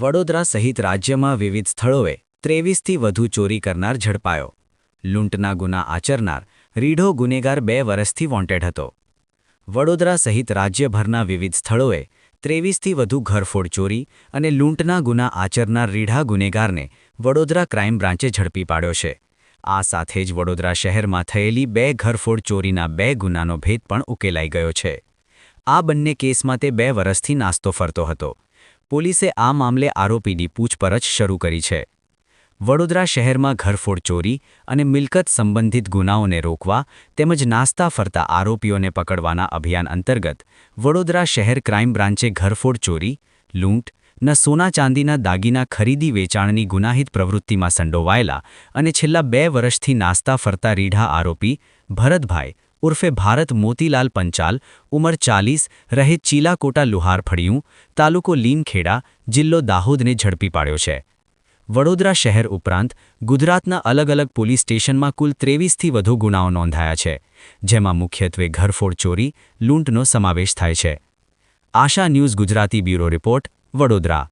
વડોદરા સહિત રાજ્યમાં વિવિધ સ્થળોએ ત્રેવીસથી વધુ ચોરી કરનાર ઝડપાયો. લૂંટના ગુના આચરનાર રીઢો ગુનેગાર બે વર્ષથી વોન્ટેડ હતો. વડોદરા સહિત રાજ્યભરના વિવિધ સ્થળોએ ત્રેવીસથી વધુ ઘરફોડ ચોરી અને લૂંટના ગુના આચરનાર રીઢા ગુનેગારને વડોદરા ક્રાઇમ બ્રાન્ચે ઝડપી પાડ્યો છે. આ સાથે જ વડોદરા શહેરમાં થયેલી બે ઘરફોડ ચોરીના બે ગુનાનો ભેદ પણ ઉકેલાઈ ગયો છે. આ બંને કેસમાં તે બે વર્ષથી નાસ્તો ફરતો હતો. પોલીસે આ મામલે આરોપીની પૂછપરછ શરૂ કરી છે. વડોદરા શહેરમાં ઘરફોડ ચોરી અને મિલકત સંબંધિત ગુનાઓને રોકવા તેમજ નાસ્તા ફરતા આરોપીઓને પકડવાના અભિયાન અંતર્ગત વડોદરા શહેર ક્રાઇમ બ્રાન્ચે ઘરફોડ ચોરી, લૂંટ, ન સોના ચાંદીના દાગીના ખરીદી વેચાણની ગુનાહિત પ્રવૃત્તિમાં સંડોવાયેલા અને છેલ્લા બે વર્ષથી નાસ્તા ફરતા રીઢા આરોપી ભરતભાઈ ઉર્ફે ભારત મોતીલાલ પંચાલ, ઉંમર ચાલીસ રહે ચીલાકોટા લુહાર ફળિયું, તાલુકો લીમખેડા જિલ્લો દાહોદને ઝડપી પાડ્યો છે. વડોદરા શહેર ઉપરાંત, ગુજરાતના અલગ અલગ પોલીસ સ્ટેશનમાં કુલ ત્રેવીસથી વધુ ગુનાઓ નોંધાયા છે, જેમાં મુખ્યત્વે ઘરફોડ ચોરી, લૂંટનો સમાવેશ થાય છે. Asha news Gujarati bureau report, Vadodara.